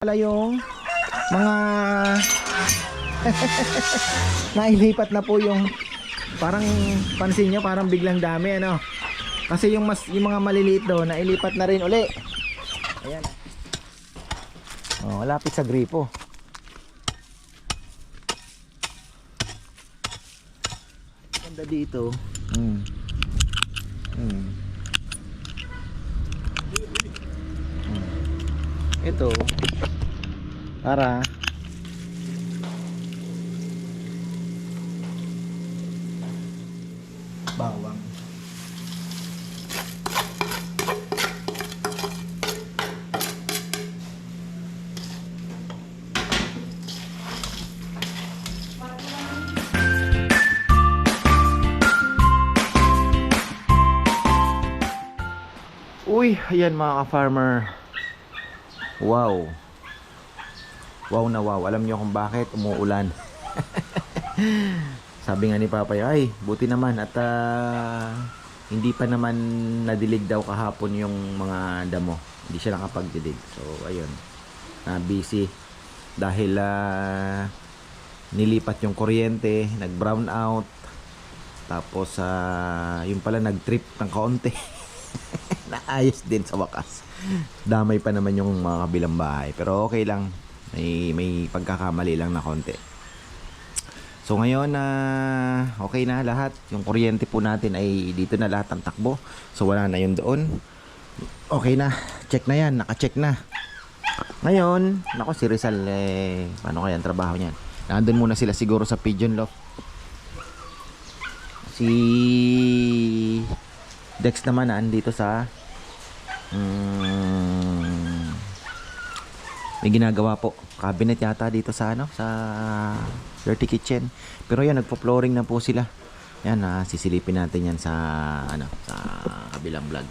pala yung mga nailipat na po yung parang pansin nyo parang biglang dami ano? Kasi yung mas yung mga maliliit doon nailipat na rin uli. Ayan. Oh lapit sa gripo. Ganda dito. Mm. Mm. ito para bawang Uy, ayan mga ka-farmer. Wow. Wow na wow. Alam niyo kung bakit umuulan. Sabi nga ni Papay, ay, buti naman at ah, hindi pa naman nadilig daw kahapon yung mga damo. Hindi siya nakapagdilig. So, ayun. Na busy dahil ah, nilipat yung kuryente, nag-brown out. Tapos ah, yung pala nag-trip ng kaunti. Naayos din sa wakas. Damay pa naman yung mga kabilang bahay. Pero okay lang. May, may pagkakamali lang na konti. So ngayon na okay na lahat. Yung kuryente po natin ay dito na lahat ang takbo. So wala na yun doon. Okay na. Check na yan. Naka-check na. Ngayon, nako si Rizal eh, paano kaya ang trabaho niyan? Nandun muna sila siguro sa Pigeon Loft. Si Dex naman andito sa mm, may ginagawa po. Cabinet yata dito sa ano sa dirty kitchen. Pero yan nagpo-flooring na po sila. Yan ah, sisilipin natin yan sa ano sa kabilang vlog.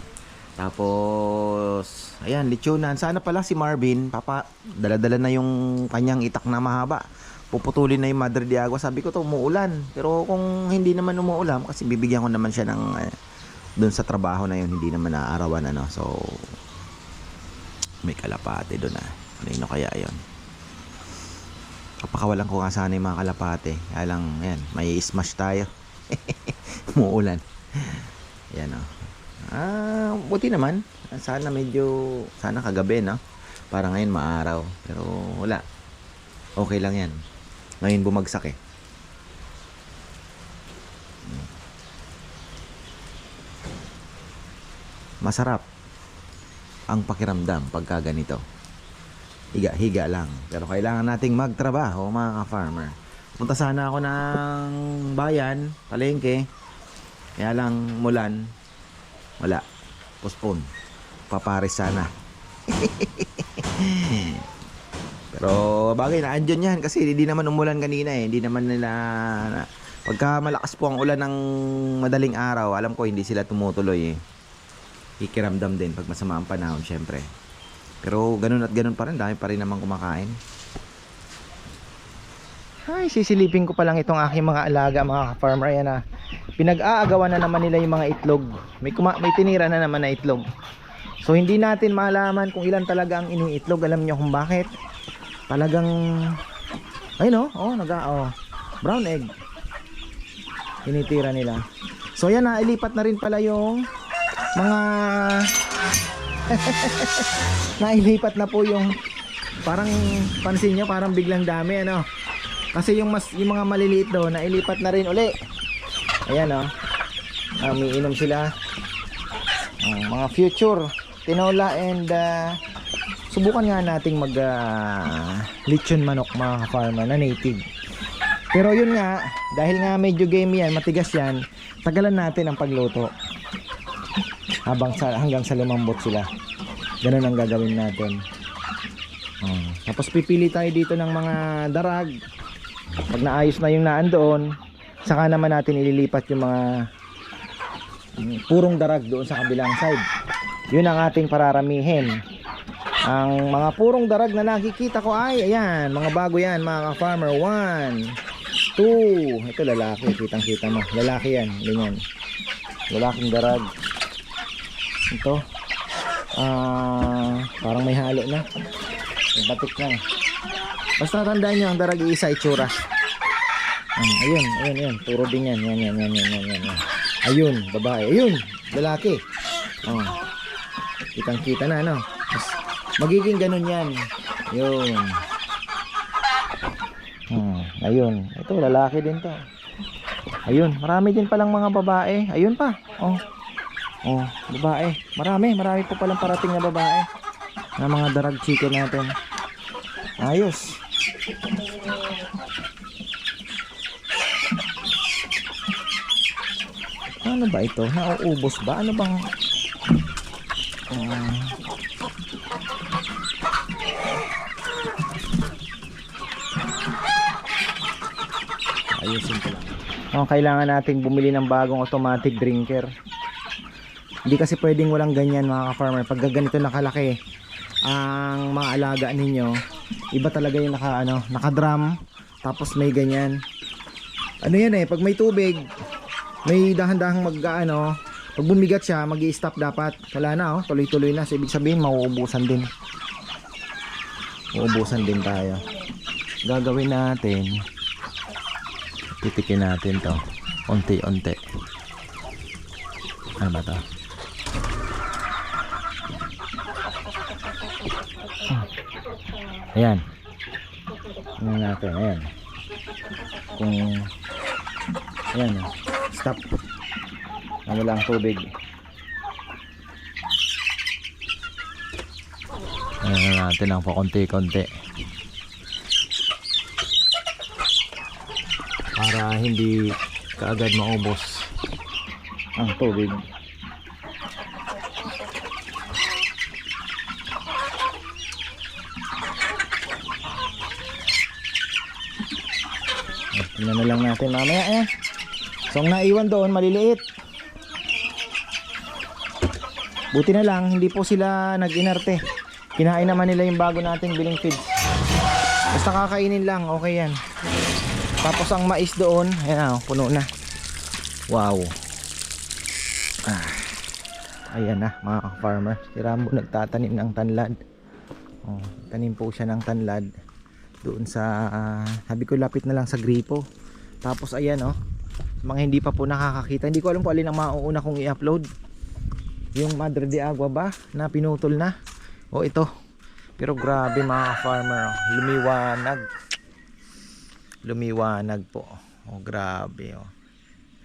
Tapos ayan lechonan sana pala si Marvin papa dala-dala na yung kanyang itak na mahaba. Puputulin na yung Madre de Agua sabi ko to umuulan. Pero kung hindi naman umuulan kasi bibigyan ko naman siya ng eh, doon sa trabaho na yun hindi naman naaarawan ano. So may kalapate doon ah kanino kaya yon kapakawalan ko nga sana yung mga kalapate. Kaya lang yan may smash tayo. Muulan yan oh. Ah buti naman. Sana medyo sana kagabi no? Para ngayon maaraw. Pero wala. Okay lang yan. Ngayon bumagsak eh. Masarap ang pakiramdam pagka ganito. Higa-higa lang. Pero kailangan nating magtrabaho mga ka-farmer. Punta sana ako ng bayan, palengke. Kaya lang mulan. Wala. Postpone. Paparis sana. Pero bagay na andyan yan kasi hindi naman umulan kanina eh. Hindi naman nila pagka malakas po ang ulan ng madaling araw, alam ko hindi sila tumutuloy eh ikiramdam din pag masama ang panahon syempre pero ganun at ganun pa rin dami pa rin naman kumakain. Ay sisilipin ko pa lang itong aking mga alaga mga farmer ayan na pinag-aagawan na naman nila yung mga itlog. May, kuma- may tinira na naman na itlog. So hindi natin malaman kung ilan talaga ang iniitlog. Alam nyo kung bakit? Talagang ay no oh naga oh. Brown egg. Tinitira nila. So yan na ilipat na rin pala yung mga nailipat na po yung parang pansin nyo parang biglang dami ano? Kasi yung mas yung mga maliliit doon nailipat na rin uli. Ayan oh. Uh, umiinom sila. Ah, mga future tinola and ah, subukan nga nating mag ah, lechon manok mga farmer na native. Pero yun nga dahil nga medyo game yan matigas yan tagalan natin ang pagluto habang sa hanggang sa lumambot sila. Ganun ang gagawin natin. Oh. Tapos pipili tayo dito ng mga darag. Pag naayos na yung naan doon, saka naman natin ililipat yung mga purong darag doon sa kabilang side. Yun ang ating pararamihin. Ang mga purong darag na nakikita ko ay ayan, mga bago yan, mga ka-farmer. One, two, ito lalaki, kitang kita mo. Lalaki yan, ganyan. Lalaking darag ito ah parang may halo na Batik na. Basta tandaan nyo, ang darag iisa itsuras. Um, ayun, ayun, ayun. Puro din yan. Yan, yan, yan, yan, yan, yan. Ayun, babae. Ayun, lalaki. Oh. Kitang kita na, no? Mas, magiging ganun yan. Yun. Hmm, ayun. Ito, lalaki din to. Ayun, marami din palang mga babae. Ayun pa. Oh. Oh, babae. Marami, marami po palang parating na babae. Na mga darag chicken natin. Ayos. Ano ba ito? Nauubos ba? Ano bang... Ah. ayusin ko lang. Oh, kailangan nating bumili ng bagong automatic drinker. Hindi kasi pwedeng walang ganyan mga ka-farmer. Pag ganito nakalaki ang mga alaga ninyo, iba talaga yung naka, ano, naka-drum, tapos may ganyan. Ano yan eh, pag may tubig, may dahan-dahang mag, ano, pag bumigat siya, mag stop dapat. Wala na oh, tuloy-tuloy na. So, ibig sabihin, mauubusan din. Uubusan din tayo. Gagawin natin, titikin natin to. Unti-unti. Ano ba to? Ayan. Ano natin, ayan. Kung ayan, stop. Na wala ang tubig. Ayan na natin ang pakunti-kunti. Para hindi kaagad maubos ang tubig. Tingnan na lang natin mamaya eh. So ang naiwan doon maliliit. Buti na lang hindi po sila nag-inarte. Kinain naman nila yung bago nating biling feeds. Basta kakainin lang, okay yan. Tapos ang mais doon, ayan oh, puno na. Wow. Ah. Ayan na mga farmer. Si Rambo nagtatanim ng tanlad. Oh, tanim po siya ng tanlad doon sa ah, sabi ko lapit na lang sa gripo. Tapos ayan oh mga hindi pa po nakakakita. Hindi ko alam kung alin ang mauuna kong i-upload. Yung Madre de Agua ba na pinutol na? O ito. Pero grabe mga farmer oh. lumiwanag. Lumiwanag po. Oh grabe oh.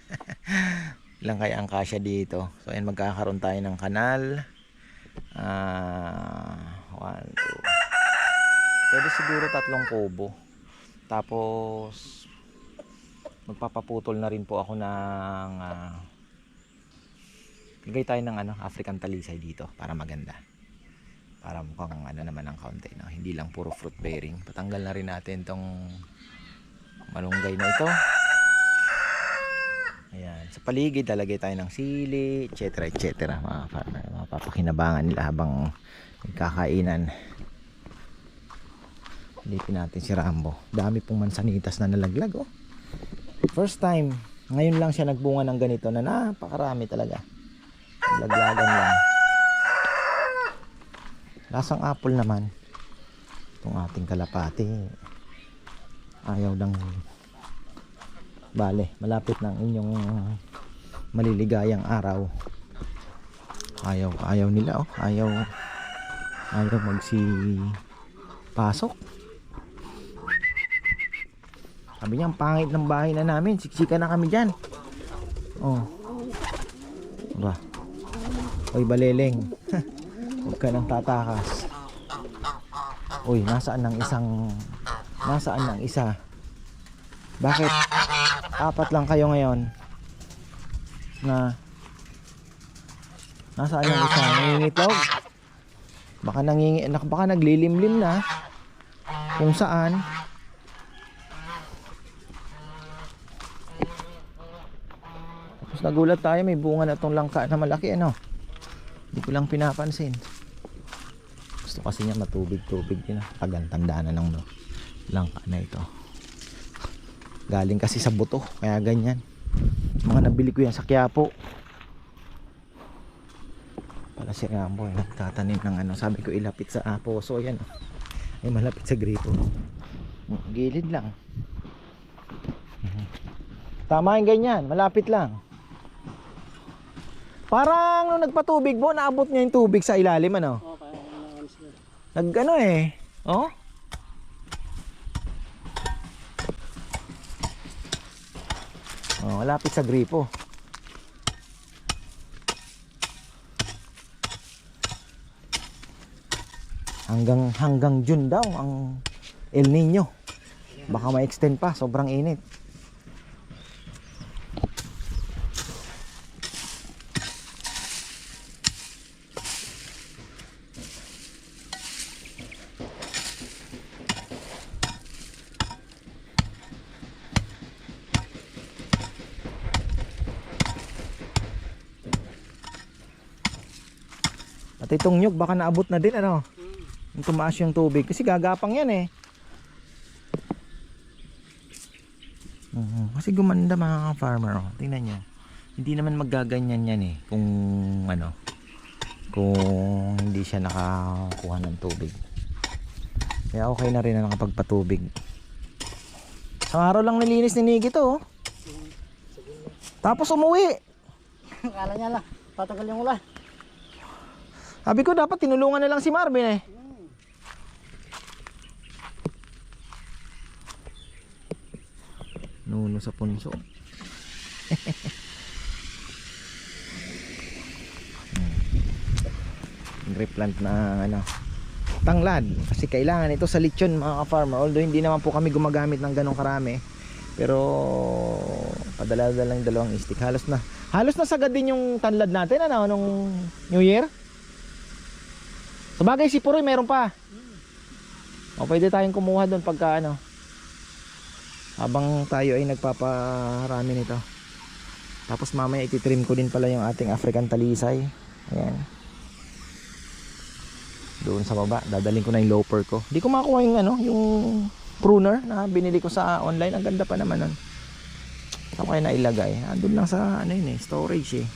Ilang kaya ang kasya dito. So ayan magkakaroon tayo ng kanal. Ah one two Pwede siguro tatlong kubo. Tapos magpapaputol na rin po ako ng uh, tayo ng ano, African talisay dito para maganda. Para mukhang ano naman ng kaunti. No? Hindi lang puro fruit bearing. Patanggal na rin natin tong malunggay na ito. Ayan. Sa paligid, lalagay tayo ng sili, etc. etc. Mga farmer. Mga papakinabangan nila habang kakainan. Lipin natin si Rambo. Dami pong mansanitas na nalaglag oh. First time, ngayon lang siya nagbunga ng ganito na napakarami talaga. Laglagan lang. Lasang apple naman. Itong ating kalapati. Ayaw lang Bale, malapit ng inyong maliligayang araw. Ayaw, ayaw nila oh. Ayaw ayaw magsi pasok. Sabi niya, ang pangit ng bahay na namin. Siksika na kami dyan. Oh. Ba. Oy, baleleng. Huwag ka nang tatakas. Uy, nasaan ng isang... Nasaan ng isa? Bakit? Apat lang kayo ngayon. Na... Nasaan yung isa? Nangingitlog? Baka nangingi... Baka naglilimlim na. Kung saan... nagulat tayo, may bunga na tong langka na malaki ano. Hindi ko lang pinapansin. Gusto kasi niya matubig-tubig din. ah. Pagantanda na ng langka na ito. Galing kasi sa buto, kaya ganyan. Mga nabili ko yan sa Quiapo. Para si Rambo, eh, nagtatanim ng ano. Sabi ko ilapit sa apo. So yan. oh. Ay, malapit sa gripo. Gilid lang. Tama yung ganyan, malapit lang. Parang nung nagpatubig mo, naabot niya yung tubig sa ilalim, ano? Oo, kaya sila. Nag ano eh. Oh? Oh, malapit sa gripo. Hanggang hanggang June daw ang El Nino. Baka ma-extend pa, sobrang init. At itong nyug baka naabot na din ano. Yung tumaas yung tubig kasi gagapang yan eh. Oo, kasi gumanda mga farmer oh. Tingnan nyo. Hindi naman magaganyan yan eh kung ano kung hindi siya nakakuha ng tubig. Kaya okay na rin na nakapagpatubig. Sa araw lang nilinis ni Nigi to oh. Tapos umuwi. Akala niya lang, tatagal yung ulan. Sabi ko dapat tinulungan na lang si Marvin eh. Nuno sa punso. Hmm. Replant na ano tanglad kasi kailangan ito sa lechon mga ka-farmer although hindi naman po kami gumagamit ng ganong karami pero padala-dala lang dalawang stick halos na halos na sagad din yung tanlad natin ano nung New Year sa bagay si Puroy meron pa. O pwede tayong kumuha doon pagka ano habang tayo ay nagpaparami nito. Tapos mamaya ititrim ko din pala yung ating African talisay. Ayan. Doon sa baba dadalhin ko na yung loaper ko. Di ko makuha yung ano yung pruner na binili ko sa online. Ang ganda pa naman nun. Ko kaya nailagay? Andun lang sa ano yun eh storage eh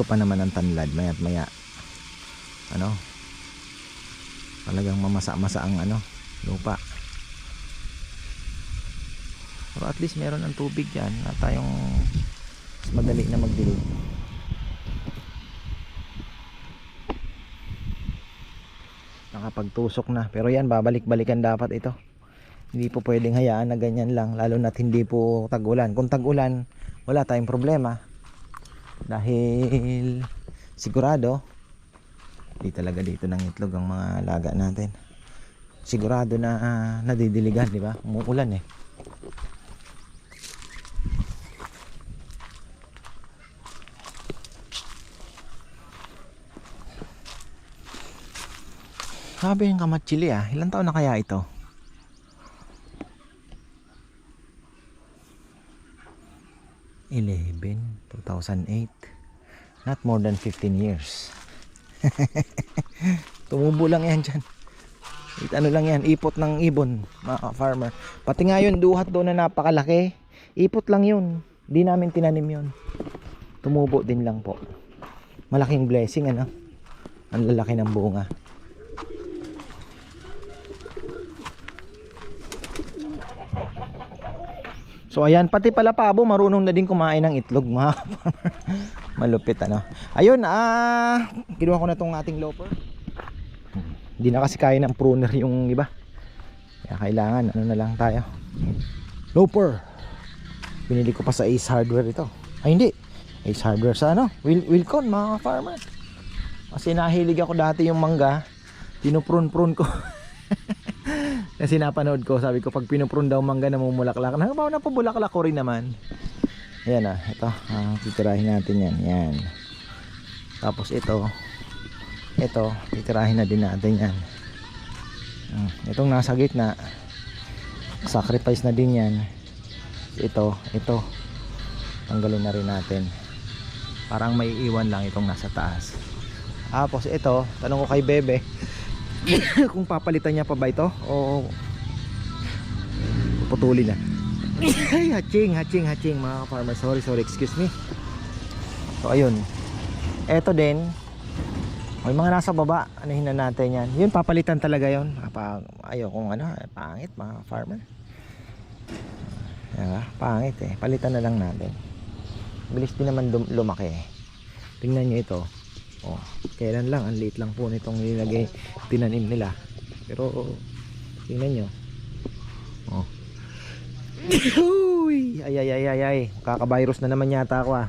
gusto pa naman ng tanlad maya't maya. Ano? Talagang mamasa-masa ang ano lupa. Pero at least meron ng tubig dyan na tayong madali na magdilig. Nakapagtusok na. Pero yan babalik-balikan dapat ito. Hindi po pwedeng hayaan na ganyan lang lalo na't hindi po tag-ulan. Kung tag-ulan wala tayong problema dahil sigurado di talaga dito ng itlog ang mga laga natin. Sigurado na ah, nadidiligan di ba? Umuulan eh. Sabi yung kamatsili ah, ilang taon na kaya ito? Eleven, 2008 Not more than 15 years. Tumubo lang yan dyan. It, Ano lang yan, ipot ng ibon mga farmer. Pati nga yun, duhat doon na napakalaki. Ipot lang yun. Di namin tinanim yun. Tumubo din lang po. Malaking blessing ano? Ang lalaki ng bunga So ayan, pati pala pabo marunong na din kumain ng itlog mga. Malupit ano. Ayun, ah, kinuha ko na tong ating loper. Hindi na kasi kaya ng pruner yung iba. Kaya kailangan ano na lang tayo. Loper. Binili ko pa sa Ace Hardware ito. Ay hindi. Ace Hardware sa ano? Will Wilcon mga farmer. Kasi nahilig ako dati yung mangga. Pinuprun-prun ko. Kasi napanood ko, sabi ko pag pinuprun daw mangga namumulaklak. Nakabaw na po bulaklak ko rin naman. Ayan ah, ito. Ah, titirahin natin yan. Yan. Tapos ito. Ito, titirahin na din natin yan. Ah, itong nasa gitna. Sacrifice na din yan. Ito, ito. Tanggalin na rin natin. Parang may iwan lang itong nasa taas. Tapos ito, tanong ko kay Bebe kung papalitan niya pa ba ito o putulin na ay haching haching haching mga farmer sorry sorry excuse me so ayun Eto din. Yung mga nasa baba, anuhin na natin yan. Yun, papalitan talaga yun. Kapag, ayaw kung ano, eh, pangit mga farmer. Diba? Pangit eh. Palitan na lang natin. Bilis din naman lumaki eh. Tingnan nyo ito. Oh, kailan lang, ang liit lang po nitong nilagay, tinanim nila. Pero, tingnan nyo. Oh. Uy! Ay, ay, ay, ay, ay. Kaka-virus na naman yata ako ah.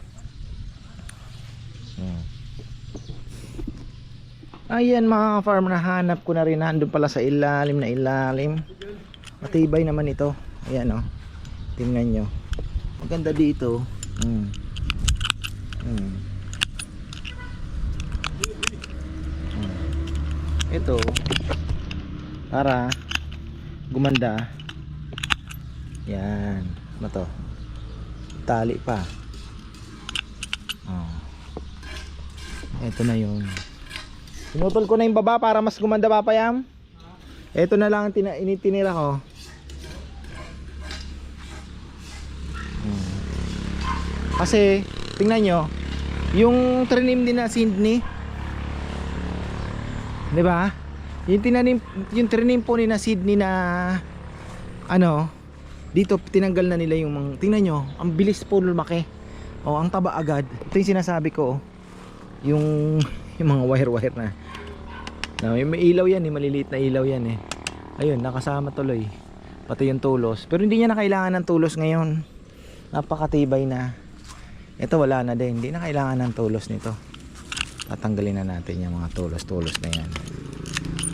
Hmm. Ayan mga farm nahanap ko na rin nandun pala sa ilalim na ilalim. Matibay naman ito. Ayan oh. Tingnan nyo. Maganda dito. Hmm. Hmm. Ito para gumanda. Yan. Ano to? Tali pa. Oh. Ito na yung Pinutol ko na yung baba para mas gumanda papayam. Ito na lang ang tina initinira ko. Hmm. Kasi, tingnan nyo, yung trinim din na Sydney, di ba? Yung tinanim, yung trinim po ni na Sydney na, ano, dito tinanggal na nila yung mga, tingnan nyo, ang bilis po lumaki. O, ang taba agad. Ito yung sinasabi ko, oh. yung, yung mga wire-wire na. Na, may, may ilaw yan eh, maliliit na ilaw yan eh. Ayun, nakasama tuloy. Pati yung tulos. Pero hindi niya na kailangan ng tulos ngayon. Napakatibay na. Ito wala na din. Hindi na kailangan ng tulos nito. Tatanggalin na natin yung mga tulos-tulos na yan.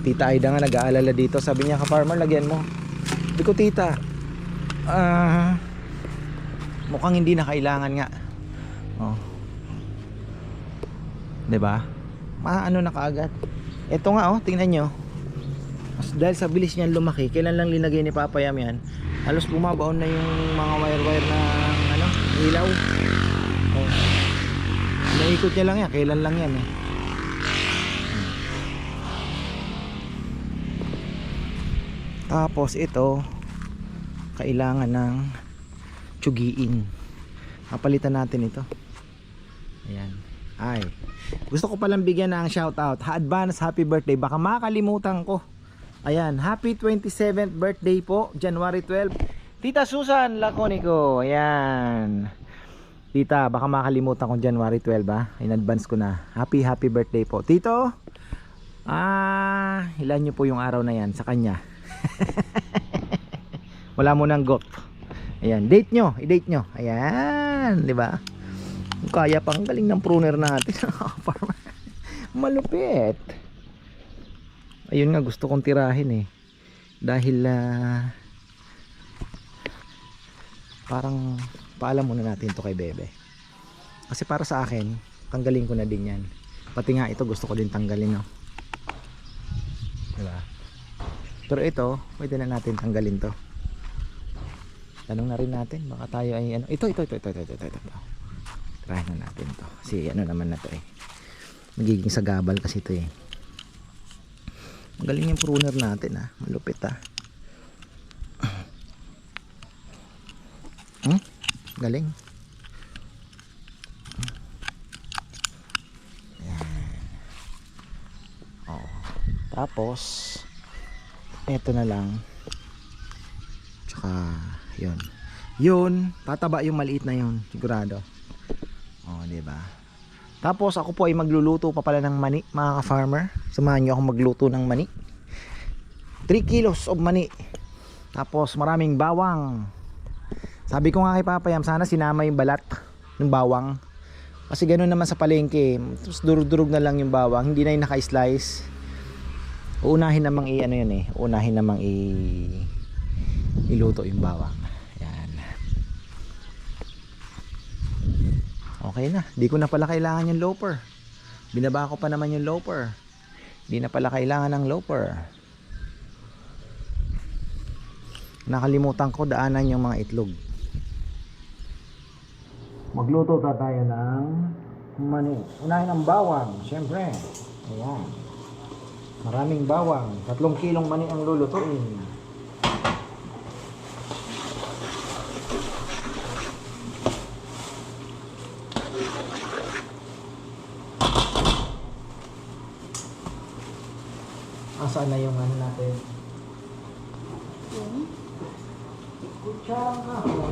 Tita Aida nga nag-aalala dito. Sabi niya, ka-farmer, lagyan mo. Hindi ko, tita. Ah... mukhang hindi na kailangan nga. Oh. ba? Maano na kaagad. Ito nga oh, tingnan nyo. Dahil sa bilis niyan lumaki, kailan lang linagay ni Papa Yam yan? Halos bumabaon na yung mga wire-wire na ano, ilaw. Naikot niya lang yan, kailan lang yan eh. Tapos ito, kailangan ng tsugiin. Kapalitan natin ito. Ayan. Ay. Gusto ko palang bigyan ng shoutout. Ha advance happy birthday. Baka makalimutan ko. Ayan. Happy 27th birthday po. January 12. Tita Susan Laconico. Ayan. Tita, baka makalimutan ko January 12 ha. In advance ko na. Happy happy birthday po. Tito, ah, ilan nyo po yung araw na yan sa kanya? Wala mo nang got. Ayan, date nyo, i-date nyo. Ayan, di ba? Kaya pang galing ng pruner natin. Malupit. Ayun nga gusto kong tirahin eh. Dahil ah, parang paalam muna natin to kay Bebe. Kasi para sa akin, tanggalin ko na din yan. Pati nga ito gusto ko din tanggalin no. Diba? Pero ito, pwede na natin tanggalin to. Tanong na rin natin, baka tayo ay ano. Ito, ito, ito, ito, ito, ito, ito. ito. Try na natin to. Kasi ano naman na to eh. Magiging sagabal kasi to eh. Magaling yung pruner natin ah. Malupit ah. Galing. Oo. Tapos, eto na lang. Tsaka, yun. Yun, tataba yung maliit na yun. Sigurado. Di ba? Tapos ako po ay magluluto pa pala ng mani, mga ka-farmer. Samahan nyo ako magluto ng mani. 3 kilos of mani. Tapos maraming bawang. Sabi ko nga kay Papayam, sana sinama yung balat ng bawang. Kasi ganoon naman sa palengke, tapos durug-durug na lang yung bawang, hindi na yung naka-slice. Uunahin namang i ano yun eh, uunahin namang i iluto yung bawang. Yan. Okay na, di ko na pala kailangan yung loafer. Binaba ko pa naman yung loafer. Di na pala kailangan ng loafer. Nakalimutan ko daanan yung mga itlog magluto ta tayo ng mani. Unahin ang bawang, syempre. Ayan. Maraming bawang. Tatlong kilong mani ang lulutuin. Asan na yung ano natin? Kutsara ka.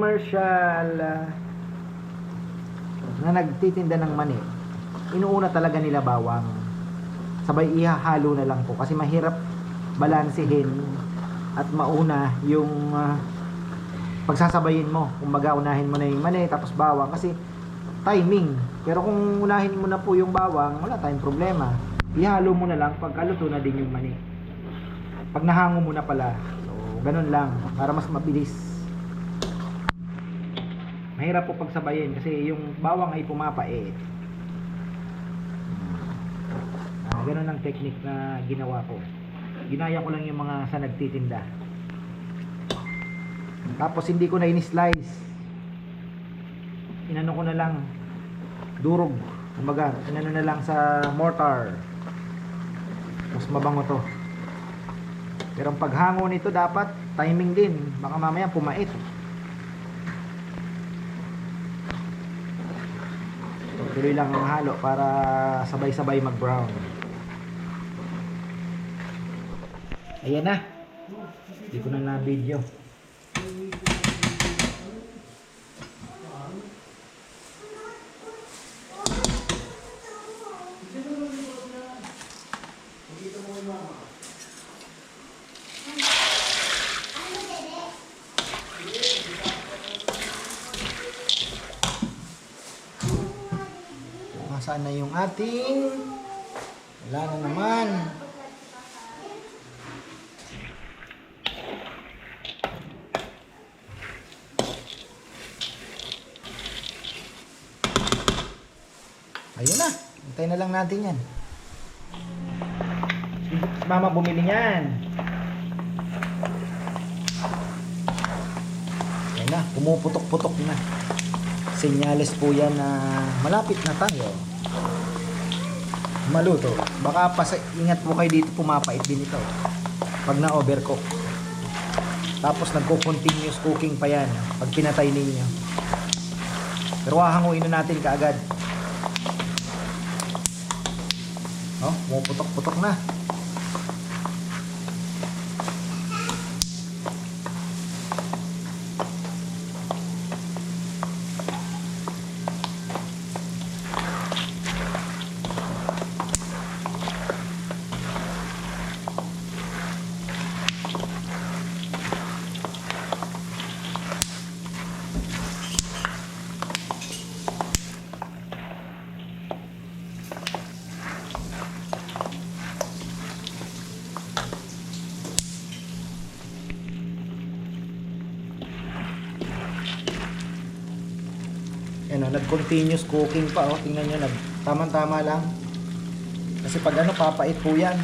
Commercial ah, na nagtitinda ng mani, inuuna talaga nila bawang. Sabay ihahalo na lang po kasi mahirap balansehin at mauna yung ah, pagsasabayin mo. Kung unahin mo na yung mani tapos bawang kasi timing. Pero kung unahin mo na po yung bawang, wala tayong problema. Ihalo mo na lang pagkaluto na din yung mani. Pag nahango mo na pala. So, ganun lang para mas mabilis mahirap po pagsabayin kasi yung bawang ay pumapait. Ah, ganun ang technique na ginawa ko. Ginaya ko lang yung mga sa nagtitinda. Tapos hindi ko na in-slice. Inano ko na lang durog. Kumbaga, inano na lang sa mortar. Mas mabango to. Pero ang paghango nito dapat timing din. Baka mamaya pumait. Tuloy lang ang halo para sabay-sabay mag-brown. Ayan na. Hindi ko na na-video. Nasaan na yung ating wala na naman. Ayun na. Hintay na lang natin yan. Si mama bumili niyan. Ayun na. Pumuputok-putok na. Senyales po yan na malapit na tayo maluto. Baka pas ingat po kayo dito pumapait din ito. Pag na overcook. Tapos nagko-continuous cooking pa yan pag pinatay ninyo. Pero hahanguin na natin kaagad. Oh, pumuputok-putok na. Nag-continuous cooking pa oh. Tingnan nyo, nag tamang-tama lang. Kasi pag ano, papait po yan.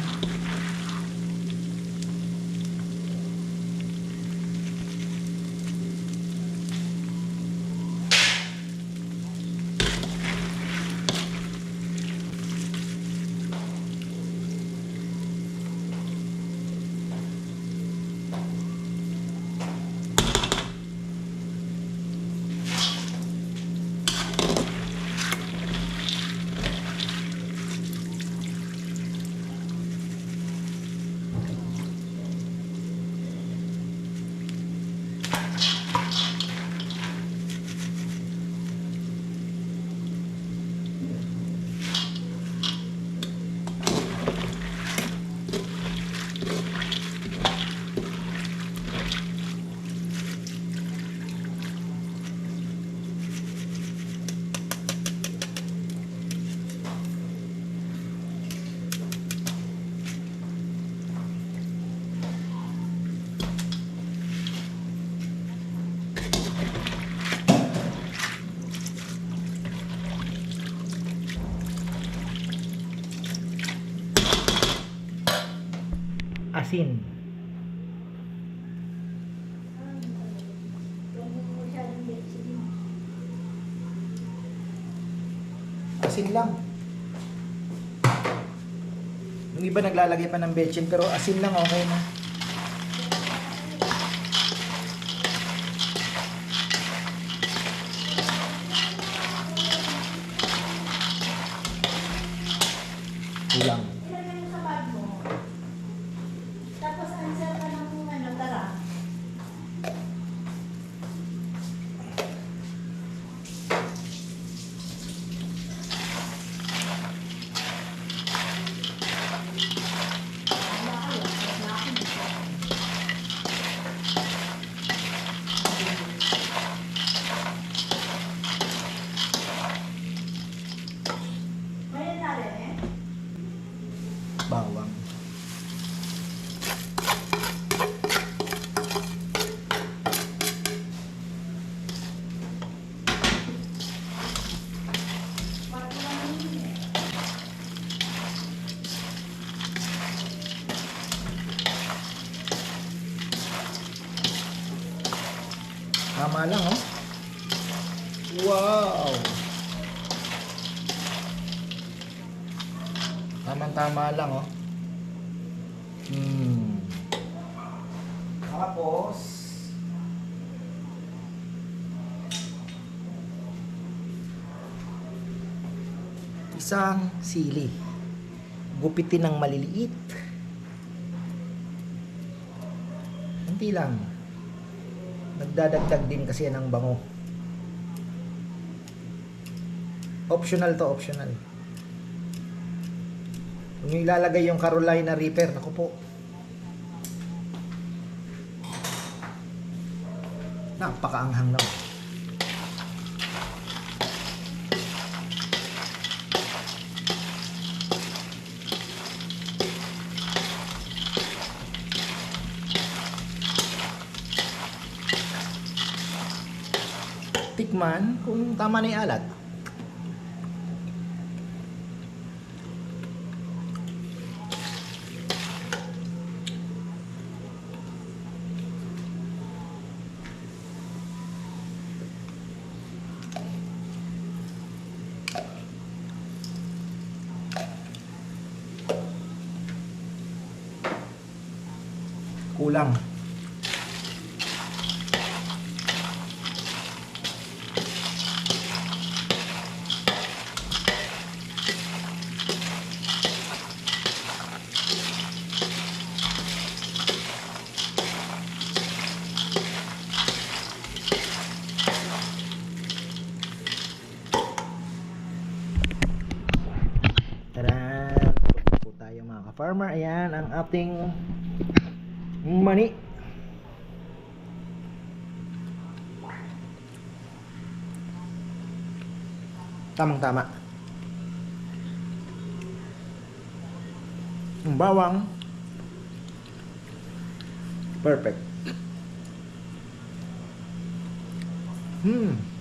Yung iba naglalagay pa ng betchin pero asin lang okay na. Tama lang, oh. Wow! Tama-tama lang, oh. Hmm. Tapos, isang sili. Gupitin ng maliliit. Hindi lang. Nagdadagdag din kasi ng bango. Optional to, optional. Kung ilalagay yung Carolina Reaper, naku po. Napakaanghang naman. Tikman kung tama na yung alat. Kulang. Tara, tapos po tayo mga ka-farmer. Ayan ang ating mani. Tamang tama. Ang bawang. Perfect. Hmm.